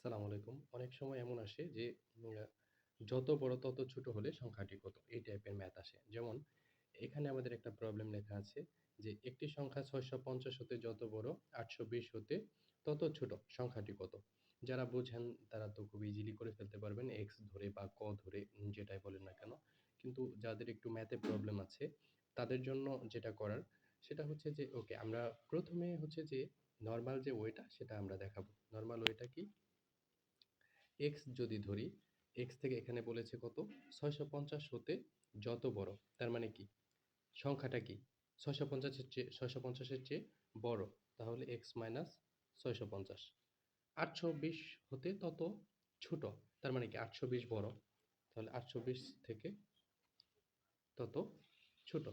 আসসালামু আলাইকুম। অনেক সময় এমন আসে যে যত বড় তত ছোট হলে সংখ্যাটি কত? এই টাইপের ম্যাথ আসে। যেমন, এখানে আমাদের একটা প্রবলেম লেখা আছে যে, একটি সংখ্যা ৬৫০ হতে যত বড় ৮২০ হতে তত ছোট সংখ্যাটি কত? যারা বোঝেন, তারা তো খুব ইজিলি করে ফেলতে পারবেন এক্স ধরে বা ক ধরে যেটাই বলেন না কেন। কিন্তু যাদের একটু ম্যাথে প্রবলেম আছে, তাদের জন্য যেটা করার, সেটা হচ্ছে যে ওকে আমরা প্রথমে হচ্ছে যে নরমাল যে ওয়েটা, সেটা আমরা দেখাবো। নরমাল ওয়েটা কি? X যদি ধরি, x থেকে এখানে বলেছে কত? ৬৫০ হতে যত বড়। তার মানে কি? সংখ্যাটা কি? ৬৫০ পঞ্চাশের চেয়ে ৬৫০ পঞ্চাশের চেয়ে বড়। তাহলে x মাইনাস ৬৫০। ৮২০ হতে তত ছোট। তার মানে কি? ৮২০ বড়। তাহলে ৮২০ থেকে তত ছোট।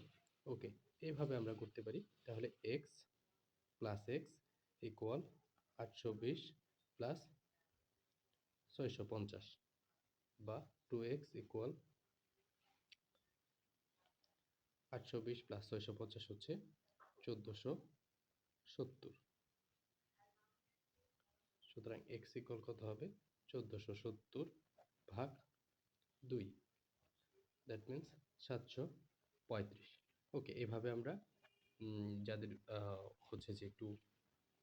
ওকে। এভাবে আমরা করতে পারি। তাহলে x plus x equal ৮২০ plus ৬৫০ বা টু 2x ইকুয়াল ৮২০ প্লাস ৬৫০ হচ্ছে ১৪৭০ সুতরাং x ইকুয়াল কত হবে? ১৪৭০ ভাগ ২ দ্যাট মিনস ৭৩৫ ওকে এভাবে আমরা যাদের হচ্ছে যে একটু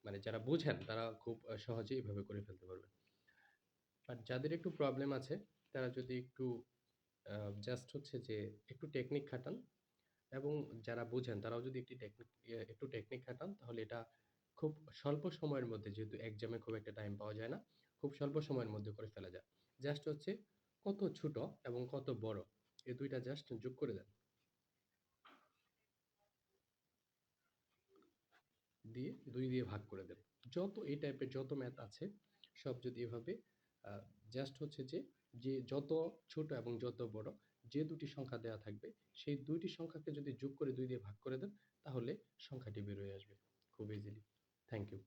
মানে যারা বোঝেন, তারা খুব আ সহজেই এভাবে করে ফেলতে পারবেন। বাট যাদের একটু প্রবলেম আছে তারা যদি একটু জাস্ট হচ্ছে যে একটু টেকনিক খাটান এবং যারা বোঝেন তারাও যদি একটি টেকনিক ইয়ে একটু টেকনিক খাটান তাহলে এটা খুব স্বল্প সময়ের মধ্যে যেহেতু এক্সামে খুব একটা টাইম পাওয়া যায় না, খুব স্বল্প সময়ের মধ্যে করে ফেলা যায়। জাস্ট হচ্ছে কত ছোট এবং কত বড় এই দুইটা জাস্ট যোগ করে দেন। দিয়ে দুই দিয়ে ভাগ করে দেন। যত এই টাইপের যত ম্যাথ আছে সব যদি এভাবে জাস্ট হচ্ছে যে, যে যত ছোট এবং যত বড় যে দুটি সংখ্যা দেওয়া থাকবে সেই দুইটি সংখ্যাকে যদি যোগ করে দুই দিয়ে ভাগ করে দেন তাহলে সংখ্যাটি বের হয়ে আসবে খুব ইজিলি। Thank you.